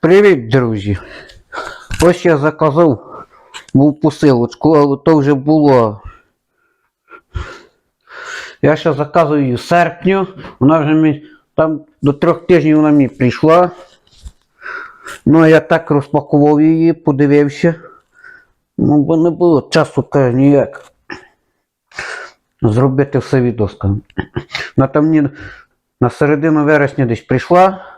Привіт, друзі! Ось я заказав був посилочку, але то вже було. Я ще заказую її в серпню. Вона вже мені там до трьох тижнів вона мені прийшла. Ну, я так розпакував її, подивився. Ну, бо не було часу каже, ніяк. Зробити все відоска. Вона там мені на середину вересня десь прийшла.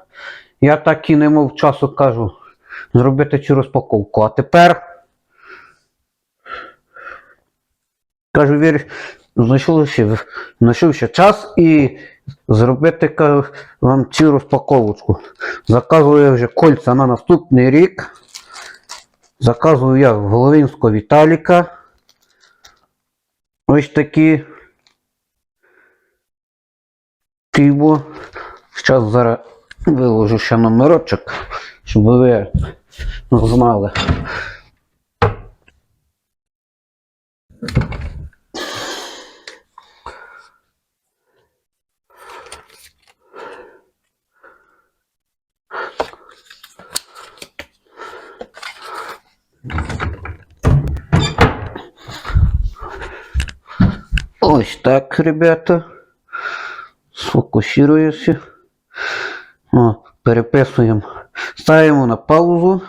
Я так і не мав часу кажу зробити цю розпаковку. А тепер кажу, вір, знайшовся, знайшовся час і зробити кажу, вам цю розпаковочку. Заказую я вже кольця на наступний рік. Заказую я Головинського Віталіка. Ось такі. Тиво. Зараз зараз виложу ще номерочок, щоб ви знали. Ось так, ребята. Сфокусируюся. Переписуємо. Ставимо на паузу.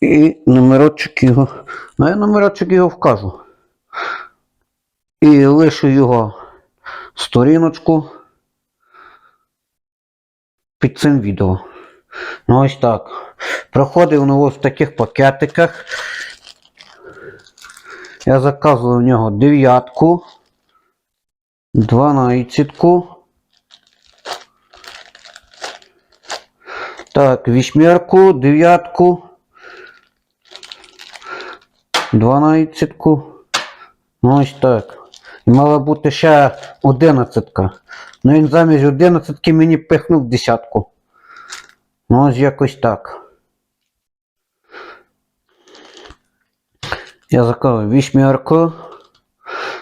І номерочок його. Ну, я номерочок його вкажу. І лишу його сторіночку під цим відео. Ну ось так. Проходить воно в таких пакетиках. Я заказував в нього дев'ятку, дванадцятку. Так, вісьмерку, дев'ятку, дванадцятку. Ну ось так. І мала бути ще одинадцятка. Ну він замість одинадцятки мені пихнув десятку. Ну ось якось так. Я заказав вісьмерку.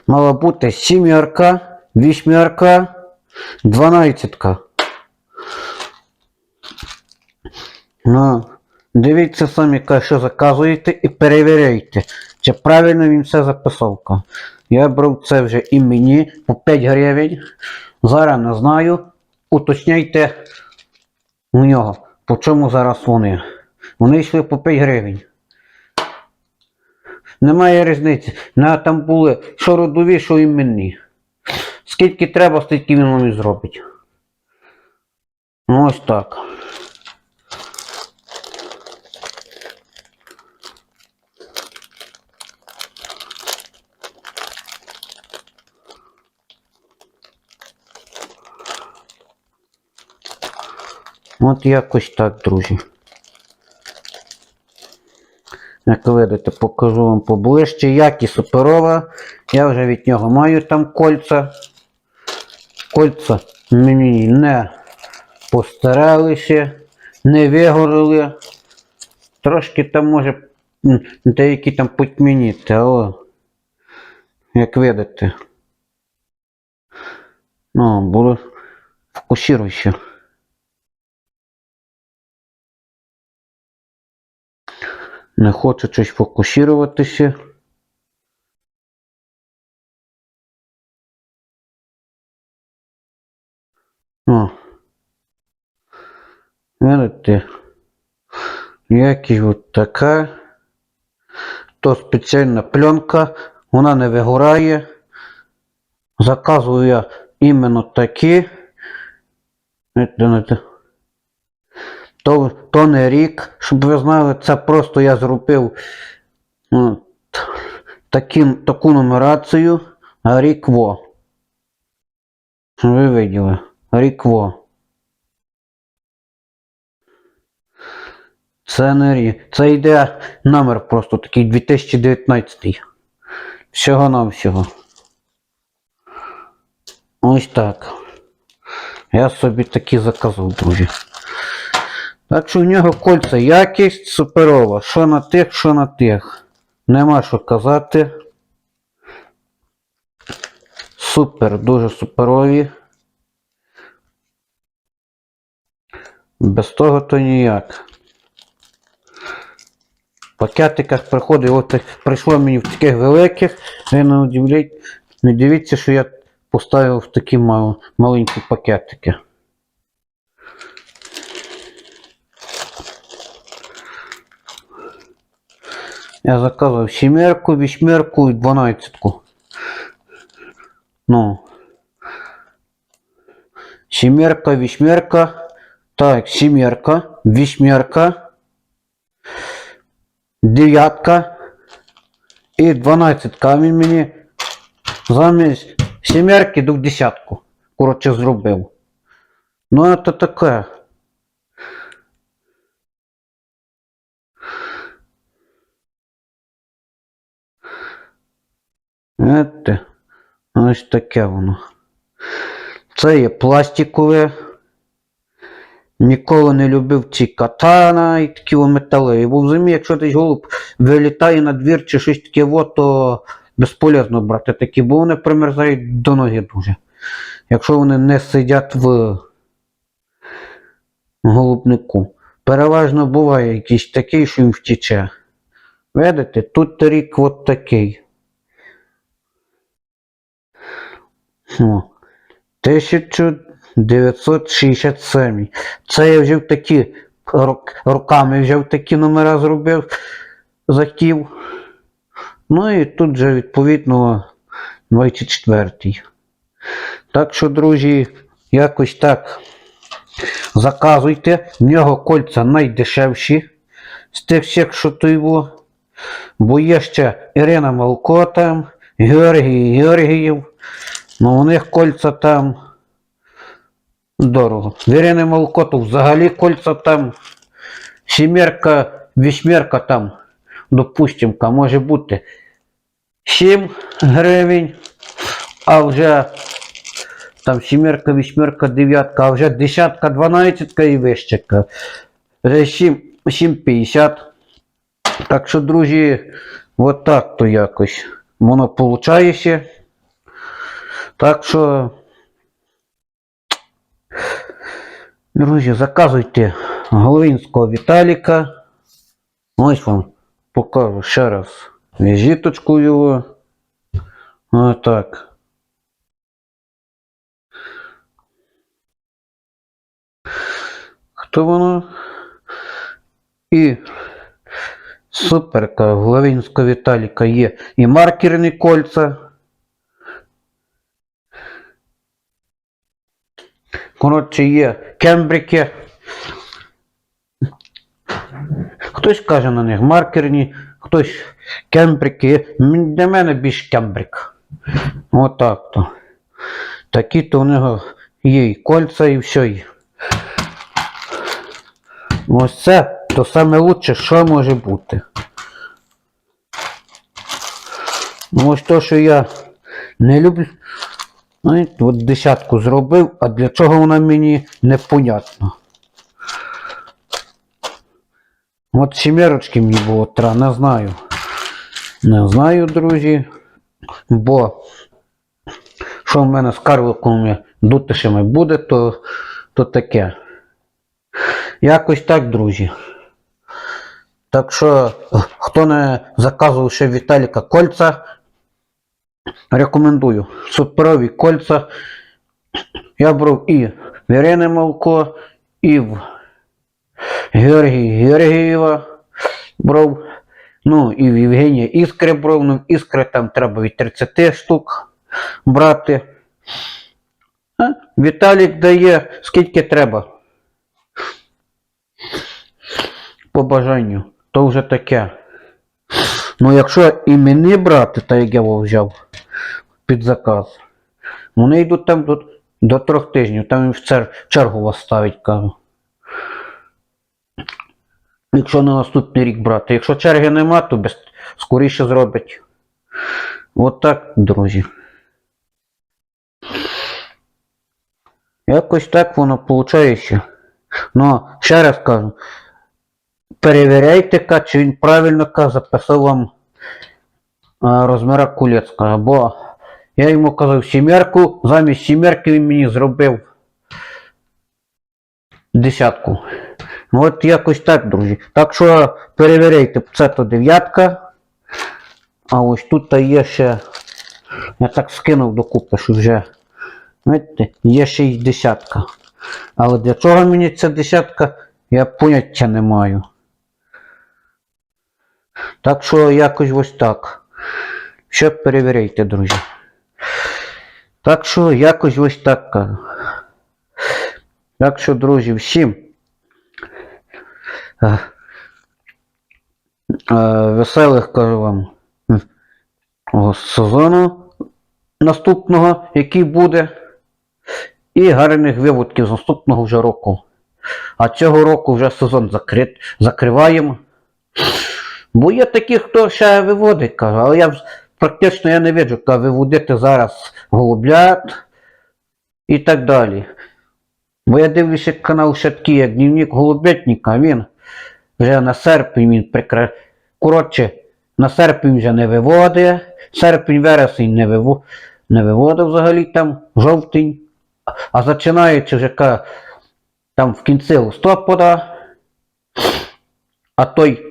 Мала бути сімерка, вісьмерка, дванадцятка. Ну, дивіться самі, що заказуєте і перевіряйте, чи правильно він все записав. Я брав це вже і мені по 5 гривень. Зараз не знаю. Уточняйте у нього, по чому зараз вони. Вони йшли по 5 гривень. Немає різниці. На там були що родові, що іменні. Скільки треба, стільки він вам і зробить. Ну ось так. От якось так, друзі. Як видите, покажу вам поближче. Як і суперова. Я вже від нього маю там кольця. Кольця мені не постаралися, не вигорили. Трошки там може деякі там потьмініти, але як видите. Ну, було фокусируйся. Не хочу щось фокусуватися. О. Видите? Якісь от така. То спеціальна пленка, вона не вигорає. Заказую я іменно такі. Видите? То, то не рік, щоб ви знали, це просто я зробив от, таким, таку нумерацію рік во. Ви виділи. Рік во. Це не рік. Це йде номер просто такий 2019. Всього навсього. Ось так. Я собі такі заказав, друзі. Так що в нього кольця якість суперова. Що на тих, що на тих. Нема що казати. Супер, дуже суперові. Без того то ніяк. В пакетиках приходить, от прийшло мені в таких великих, ви не дивіться, що я поставив в такі мал, маленькі пакетики. Я заказав сімерку, вісьмерку і дванадцятку. Ну. Сімерка, вісьмерка. Так, сімерка, вісьмерка. Дев'ятка. І дванадцятка. Він мені замість сімерки до десятку. Коротше, зробив. Ну, це таке. Ете, ось таке воно. Це є пластикове. Ніколи не любив ці катана і такі металеві. Бо в якщо десь голуб вилітає на двір чи щось таке, во, то безполезно брати такі, бо вони примерзають до ноги дуже. Якщо вони не сидять в голубнику. Переважно буває якийсь такий, що їм втіче. Видите, тут рік от такий. О, 1967. Це я вже в такі вже в такі номера зробив, захотів. Ну і тут же відповідно 24. Так що, друзі, якось так заказуйте. В нього кольця найдешевші з тих всіх, що то його. Бо є ще Ірина Малко там, Георгій Георгіїв. Ну, у них кольця там дорого. В Ірини Малко то взагалі кольця там сімерка, вісьмерка там, допустимка, може бути 7 гривень, а вже там сімерка, вісьмерка, дев'ятка, а вже десятка, дванадцятка і вищика. Вже 7,50. Так що, друзі, от так то якось воно получається. Так що, друзі, заказуйте Головінського Віталіка. Ось вам покажу ще раз візиточку його. Отак. Хто воно? І суперка Главінського Віталіка є і маркерні кольця. Коротше, є кембрики. Хтось каже на них маркерні, хтось кембрики. Для мене більш кембрик. Отак то. Такі то у нього є і кольця, і все. Ось це то саме лучше, що може бути. Ну, ось то, що я не люблю. Знаєте, от десятку зробив, а для чого вона мені непонятно. От сімерочки мені було треба, не знаю. Не знаю, друзі. Бо що в мене з карликами дутишами буде, то, то таке. Якось так, друзі. Так що, хто не заказував ще Віталіка кольця, рекомендую. Суперові кольця. Я брав і в Ірини Малко, і в Георгії Георгієва брав. Ну, і в Євгенія Іскри брав. Ну, Іскри там треба від 30 штук брати. А? Віталік дає скільки треба. По бажанню. То вже таке. Ну, якщо і мені брати, так як я його взяв під заказ, вони йдуть там до, до трьох тижнів, там їм в цер, чергу вас ставить, кажу. Якщо на наступний рік брати. Якщо черги нема, то без, скоріше зробить. От так, друзі. Якось так воно виходить. Ну, ще раз кажу, перевіряйте, ка, чи він правильно ка, записав вам а, розміра кулецька. Бо я йому казав сімерку, замість сімерки він мені зробив десятку. Ну от якось так, друзі. Так що перевіряйте, це то дев'ятка. А ось тут та є ще. Я так скинув докупи, що вже. Знаєте, є ще й десятка. Але для чого мені ця десятка, я поняття не маю. Так що якось ось так. Ще перевіряйте, друзі. Так що якось ось так кажу. Так що, друзі, всім е, е, веселих кажу вам сезону наступного, який буде, і гарних виводків з наступного вже року. А цього року вже сезон закрит, закриваємо. Бо є такі, хто ще виводить, каже, але я практично я не виджу, каже, виводити зараз голублят і так далі. Бо я дивлюся канал ще як дневник голубятника, він вже на серпень він прикра... Коротше, на серпень вже не виводить, серпень, вересень не, виво... не виводив взагалі там, жовтень. А починаючи вже там в кінці листопада, а той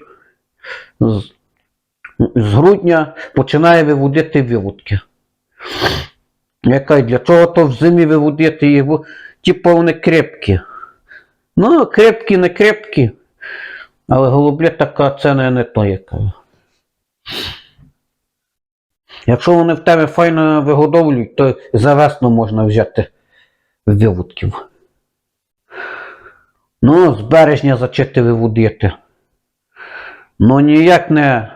з, грудня починає виводити виводки. Й для чого то в зимі виводити їх? Типу вони крепкі. Ну, крепкі, не крепкі. Але голубля така ціна не то яка. Якщо вони в тебе файно вигодовлюють, то за весну можна взяти виводків. Ну, з березня зачати виводити. Ну ніяк не,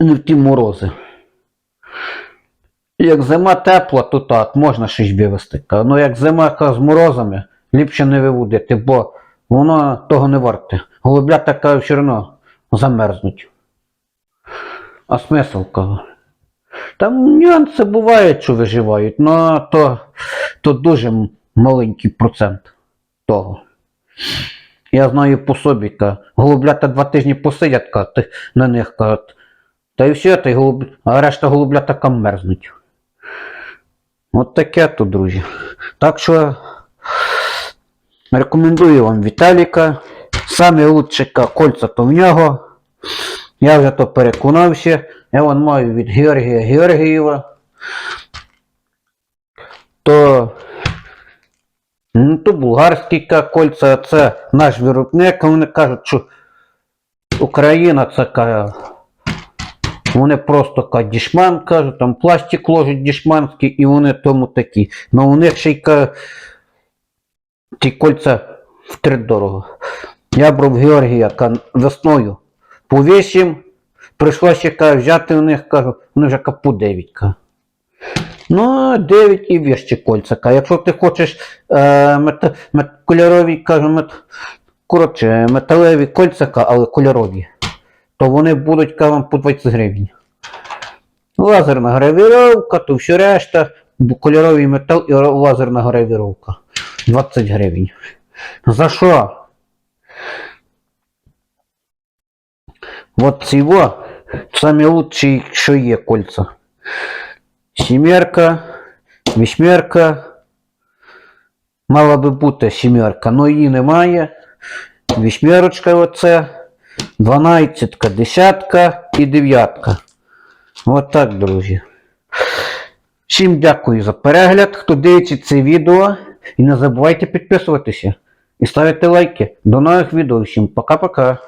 не в ті морози. Як зима тепла, то так, можна щось вивезти. Ну як зима з морозами, ліпше не виводити, бо воно того не варте. Голубля така все одно замерзнуть. А смисл кого? Там нюанси бувають, що виживають, але то, то дуже маленький процент того. Я знаю по собі, голублята два тижні посидять на них ка, та й все, та й голуб... а решта голублята ка мерзнуть. От таке то, друзі. Так що рекомендую вам Віталіка. Саме лучше ка кольця то в нього. Я вже то переконався. Я вон маю від Георгія Георгієва. То, ну, то булгарські кольця, це наш виробник. Вони кажуть, що Україна це вони просто ка дішман кажуть, там пластик ложать дішманський і вони тому такі. Ну у них ще й ті кольця втридорого. Я брав Георгія весною по 8, прийшлося ка, взяти у них, кажу, вони вже ка по 9. Ка. Ну, 9 і віщі кольця. Ка. Якщо ти хочеш е, мет, мет, кольорові, кажу, мет, коротше, металеві кольця, але кольорові, то вони будуть ка, по 20 гривень. Лазерна гравіровка, то все решта, кольоровий метал і лазерна гравіровка. 20 гривень. За що? Вот цього самі лучші, що є кольця. Сімерка, вісьмерка. Мала би бути сімерка, але її немає. Вісьмерочка оце. Дванадцятка, десятка і дев'ятка. От так, друзі. Всім дякую за перегляд, хто дивиться це відео. І не забувайте підписуватися і ставити лайки. До нових відео. Всім пока-пока.